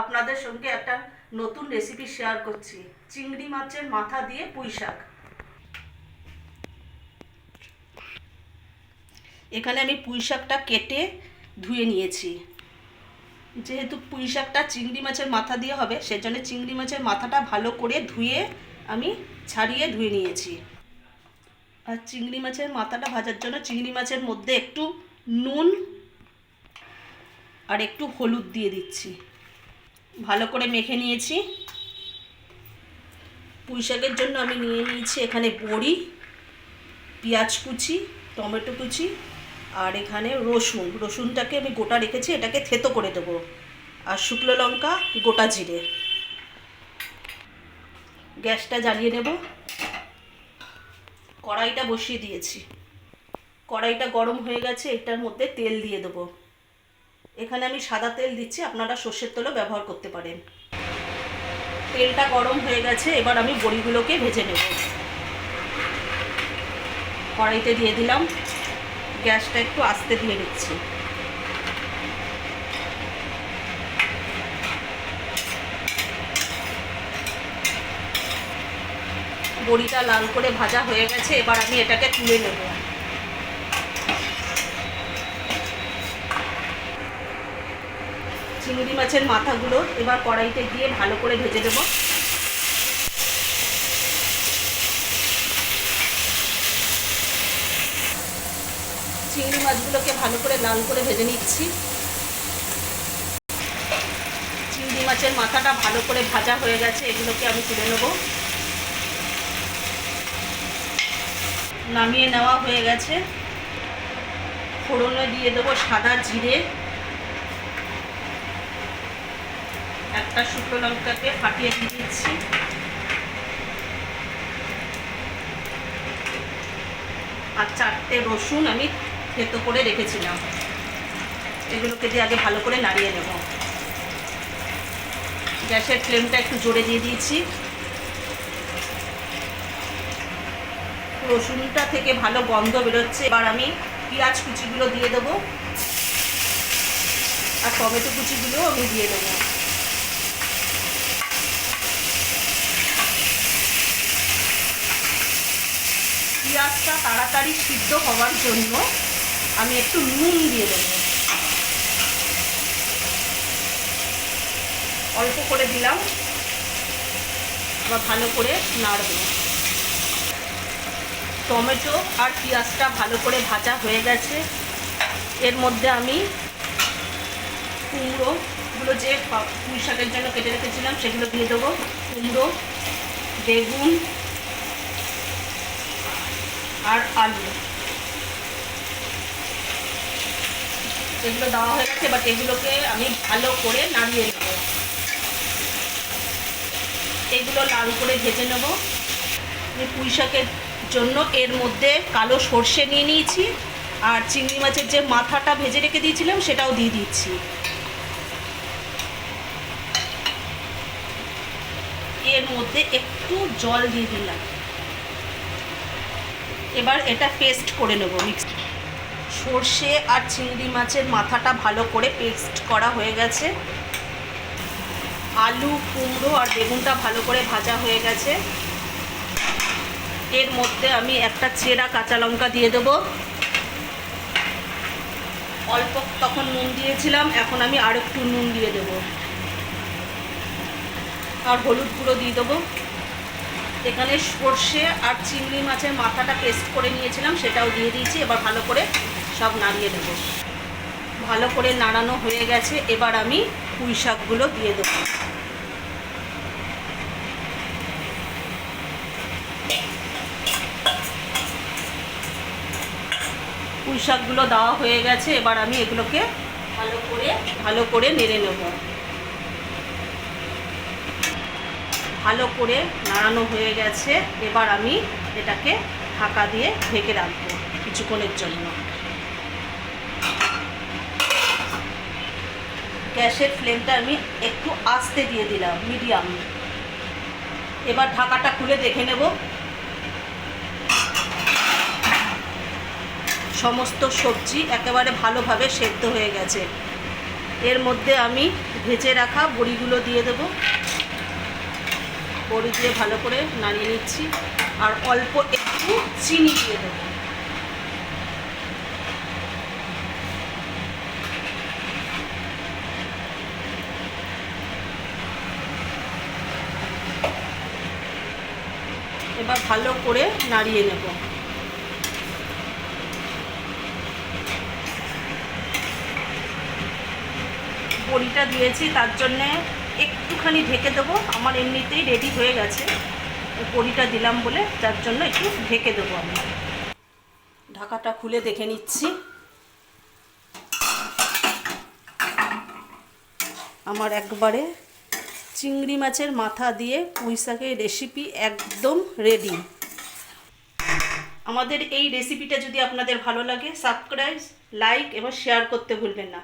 আপনাদের সঙ্গে একটা নতুন রেসিপি শেয়ার করছি। চিংড়ি মাছের মাথা দিয়ে পুঁই শাক। এখানে আমি পুঁই শাকটা কেটে ধুয়ে নিয়েছি। যেহেতু পুঁই শাকটা চিংড়ি মাছের মাথা দিয়ে হবে, সেজন্য চিংড়ি মাছের মাথাটা ভালো করে ধুয়ে আমি ছাড়িয়ে ধুয়ে নিয়েছি। আর চিংড়ি মাছের মাথাটা ভাজার জন্য চিংড়ি মাছের মধ্যে একটু নুন আর একটু হলুদ দিয়ে দিচ্ছি। ভালো করে মেখে নিয়েছি। পুঁই শাকের জন্য আমি নিয়ে নিয়েছি এখানে বড়ি, পেঁয়াজ কুচি, টমেটো কুচি আর এখানে রসুন। রসুনটাকে আমি গোটা রেখেছি, এটাকে থেতো করে দেবো। আর শুকনো লঙ্কা, গোটা জিরে। গ্যাসটা জ্বালিয়ে নেব। কড়াইটা বসিয়ে দিয়েছি। কড়াইটা গরম হয়ে গেছে, এটার মধ্যে তেল দিয়ে দেবো। এখানে আমি সাদা তেল দিচ্ছি, আপনারা সর্ষের তেলও ব্যবহার করতে পারেন। তেলটা গরম হয়ে গেছে, এবার আমি বড়িগুলোকে ভেজে নেব। কড়াইতে দিয়ে দিলাম, গ্যাসটা একটু আস্তে দিয়ে নিচ্ছি। বড়িটা লাল করে ভাজা হয়ে গেছে, এবার আমি এটাকে তুলে নেব। চিংড়ি মাছের মাথাগুলো এবার কড়াইতে দিয়ে ভালো করে ভেজে দেবো চিংড়ি মাছগুলোকে ভালো করে লাল করে ভেজে নিচ্ছি। চিংড়ি মাছের মাথাটা ভালো করে ভাজা হয়ে গেছে, এগুলোকে আমি তুলে নেব। নামিয়ে নেওয়া হয়ে গেছে। ফোড়নে দিয়ে দেবো সাদা জিরে। একটা শুকনো লঙ্কাকে ফাটিয়ে দিয়ে দিচ্ছি আর চারটে রসুন আমি থেতো করে রেখেছিলাম। এগুলোকে দিয়ে আগে ভালো করে নাড়িয়ে নেব। গ্যাসের ফ্লেমটা একটু জোরে দিয়ে দিয়েছি। রসুনটা থেকে ভালো গন্ধ বেরোচ্ছে। এবার আমি পেঁয়াজ কুচিগুলো দিয়ে দেবো। আর টমেটো কুচিগুলো আমি দিয়ে দেবো। পেঁয়াজটা তাড়াতাড়ি সিদ্ধ হওয়ার জন্য আমি একটু নুন দিয়ে দেবো। অল্প করে দিলাম। আবার ভালো করে নাড়ব। টমেটো আর পেঁয়াজটা ভালো করে ভাজা হয়ে গেছে। এর মধ্যে আমি কুমড়োগুলো যে পুঁই শাকের জন্য কেটে রেখেছিলাম, সেগুলো দিয়ে দেবো। কুমড়ো, বেগুন আর আলু। এগুলো দেওয়া হয়ে গেছে বাট এগুলোকে আমি ভালো করে নাড়িয়ে নেব। এগুলো লাল করে ভেজে নেব। আমি পুঁই জন্য এর মধ্যে কালো সর্ষে নিয়ে নিয়েছি, আর চিংড়ি মাছের যে মাথাটা ভেজে রেখে দিয়েছিলাম, সেটাও দিয়ে দিচ্ছি। এর মধ্যে একটু জল দিয়ে দিলাম। এবার এটা পেস্ট করে নেব মিক্স সর্ষে আর চিংড়ি মাছের মাথাটা ভালো করে পেস্ট করা হয়ে গেছে। আলু, কুমড়ো আর বেগুনটা ভালো করে ভাজা হয়ে গেছে। এর মধ্যে আমি একটা চেরা কাঁচা লঙ্কা দিয়ে দেবো। অল্প তখন নুন দিয়েছিলাম, এখন আমি আর একটু নুন দিয়ে দেবো। আর হলুদ গুঁড়ো দিয়ে দেবো। এখানে সর্ষে আর চিংড়ি মাছের মাথাটা পেস্ট করে নিয়েছিলাম, সেটাও দিয়ে দিয়েছি। এবার ভালো করে সব নাড়িয়ে দেবো ভালো করে নাড়ানো হয়ে গেছে। এবার আমি পুঁই শাকগুলো দিয়ে দেবো। পুঁই শাকগুলো দেওয়া হয়ে গেছে। এবার আমি এগুলোকে ভালো করে ভালো করে নেড়ে নেব। ভালো করে নাড়ানো হয়ে গেছে, এবার আমি এটাকে ঢাকা দিয়ে ঢেকে রাখব কিছুক্ষণের জন্য। গ্যাসের ফ্লেমটা আমি একটু আস্তে দিয়ে দিলাম, মিডিয়াম। এবার ঢাকাটা খুলে দেখে নেব। সমস্ত সবজি একেবারে ভালোভাবে সেদ্ধ হয়ে গেছে। এর মধ্যে আমি ভেজে রাখা বড়িগুলো দিয়ে দেবো। বড়ি দিয়ে ভালো করে নাড়িয়ে নিচ্ছি। আর অল্প একটু চিনি দিয়ে দেবো। এবার ভালো করে নাড়িয়ে নেব। বড়িটা দিয়েছি, তার জন্যে একটুখানি ঢেকে দেবো। আমার এমনিতেই রেডি হয়ে গেছে। বড়িটা দিলাম বলে যার জন্য একটু ঢেকে দেবো আমি। ঢাকাটা খুলে দেখে নিচ্ছি। আমার একবারে চিংড়ি মাছের মাথা দিয়ে পুঁই শাকের রেসিপি একদম রেডি আমাদের এই রেসিপিটা যদি আপনাদের ভালো লাগে সাবস্ক্রাইব লাইক এবং শেয়ার করতে ভুলবেন না।